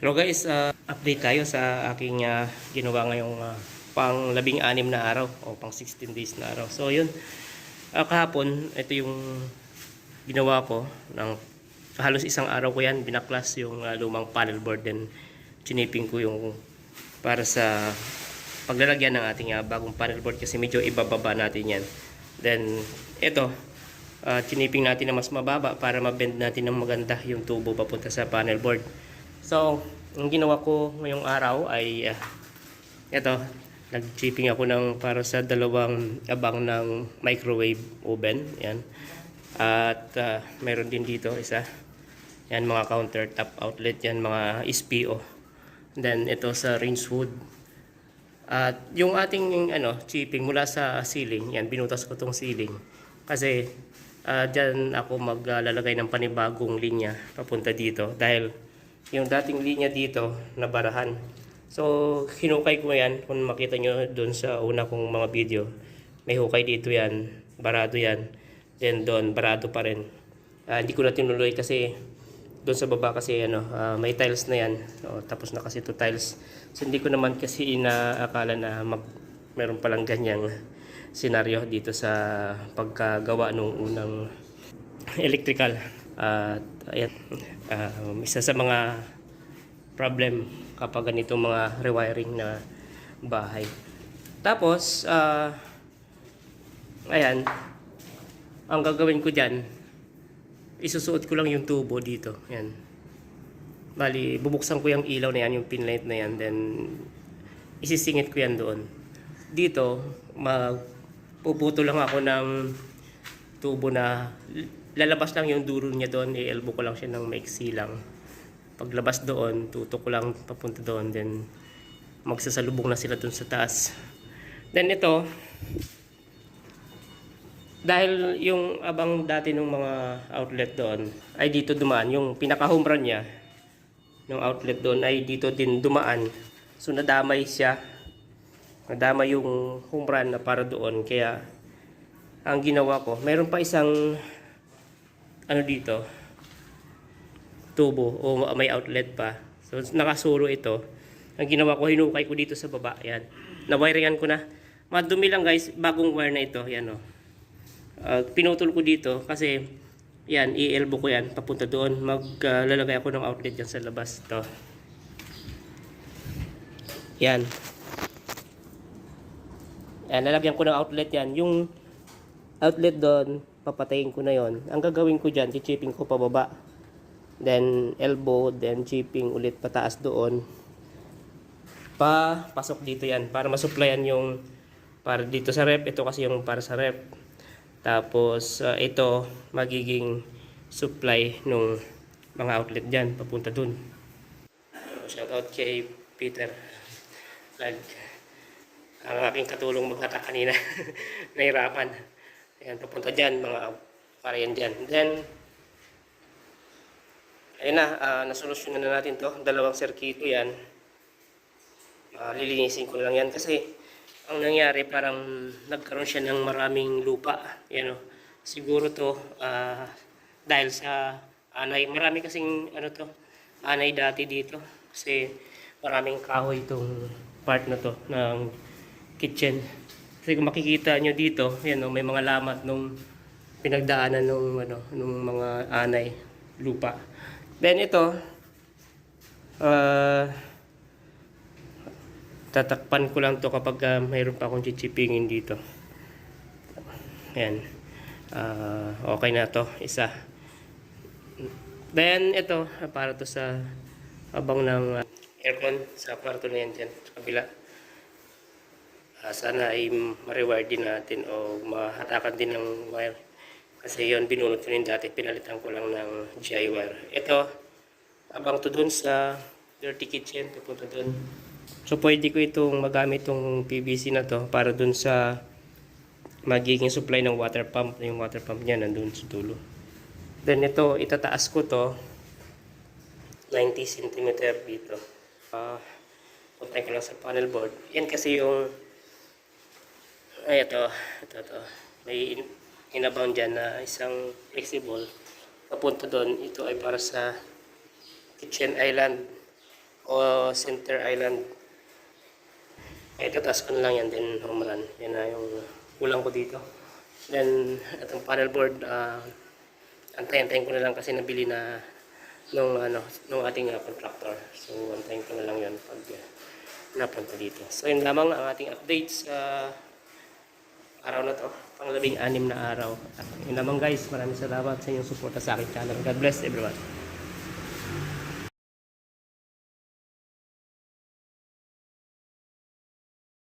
Hello guys, uh, update tayo sa aking uh, ginawa ngayong uh, pang labing anim na araw o pang 16 days na araw. So yun, uh, kahapon, ito yung ginawa ko ng halos isang araw ko yan, binaklas yung uh, lumang panel board then chiniping ko yung para sa paglalagyan ng ating uh, bagong panel board kasi medyo ibababa natin yan. Then ito, uh, chiniping natin na mas mababa para mabend natin ng maganda yung tubo papunta sa panel board. So, ang ginawa ko ngayong araw ay uh, ito, nag-chipping ako ng para sa dalawang abang ng microwave oven. Yan. At uh, meron din dito isa. Yan mga countertop outlet yan, mga SPO. Then ito sa range wood. At yung ating ano, chipping mula sa ceiling, yan binutas ko tong ceiling. Kasi uh, diyan ako maglalagay ng panibagong linya papunta dito dahil yung dating linya dito na barahan. So, hinukay ko yan. Kung makita nyo doon sa una kong mga video, may hukay dito yan. Barado yan. Then doon, barado pa rin. Ah, hindi ko na tinuloy kasi doon sa baba kasi ano, ah, may tiles na yan. O, tapos na kasi to tiles. So, hindi ko naman kasi inaakala na mag, meron palang ganyang senaryo dito sa pagkagawa nung unang electrical. At ayan, ah, isa sa mga problem kapag ganito mga rewiring na bahay. Tapos, ah, ayan, ang gagawin ko dyan, isusuot ko lang yung tubo dito. Ayan. Bali, bubuksan ko yung ilaw na yan, yung pin light na yan, then isisingit ko yan doon. Dito, magpuputo lang ako ng tubo na lalabas lang yung duro niya doon, i-elbow ko lang siya ng maiksi lang. Paglabas doon, tutok ko lang papunta doon, then magsasalubong na sila doon sa taas. Then ito, dahil yung abang dati ng mga outlet doon ay dito dumaan, yung pinaka-home run niya ng outlet doon ay dito din dumaan. So nadamay siya. Nadamay yung home run na para doon. Kaya ang ginawa ko, mayroon pa isang ano dito, tubo o may outlet pa. So nakasuro ito. Ang ginawa ko, hinukay ko dito sa baba. Yan. Nawiringan ko na. Madumi lang guys, bagong wire na ito. Yan o. Uh, pinutol ko dito kasi yan, i-elbow ko yan papunta doon. Maglalagay ako ng outlet dyan sa labas. Ito. Yan. Yan, lalagyan ko ng outlet yan. Yung outlet doon, papatayin ko na yon. Ang gagawin ko dyan, chipping ko pababa. Then elbow, then chipping ulit pataas doon. Pa, pasok dito yan para masuplayan yung para dito sa rep. Ito kasi yung para sa rep. Tapos uh, ito magiging supply nung mga outlet dyan papunta dun. Shout out kay Peter. Nag ang aking katulong maghata kanina. Nahirapan. Ayan, papunta dyan, mga para yan dyan. Then, ayun na, uh, nasolusyonan na natin to. Dalawang serkito yan. Uh, lilinisin ko lang yan kasi ang nangyari parang nagkaroon siya ng maraming lupa. Yan o. Siguro to uh, dahil sa anay. Marami kasing ano to, anay dati dito. Kasi maraming kahoy itong part na to ng kitchen. Kasi kung makikita nyo dito, yan o, may mga lamat nung pinagdaanan nung, ano, nung mga anay, lupa. Then ito, uh, tatakpan ko lang to kapag uh, mayroon pa akong chichipingin dito. Yan. Uh, okay na to, isa. Then ito, para to sa abang ng uh, aircon sa kwarto na yan dyan, sa kabila. Uh, sana ay ma-rewire din natin o mahatakan din ng wire. Kasi yon binunot ko rin dati, pinalitan ko lang ng GI wire. Ito, abang to dun sa dirty kitchen, pupunta dun. So pwede ko itong magamit itong PVC na to para dun sa magiging supply ng water pump. Yung water pump niya nandun sa dulo. Then ito, itataas ko to 90 cm dito. Uh, puntay ko lang sa panel board. Yan kasi yung ay ito, ito, ito. May in, inabound dyan na isang flexible. Papunta doon, ito ay para sa kitchen island. o center island. Ito, taas ko lang yan, then home run. Yan na yung kulang ko dito. Then, itong panel board, ah, antayin-antayin ko na lang kasi nabili na nung ano nung ating uh, contractor. So antayin ko na lang 'yon pag uh, napunta dito. So yun lamang ang ating updates sa araw na to, pang labing anim na araw. At yun lamang guys, maraming salamat sa inyong suporta sa aking channel. God bless everyone.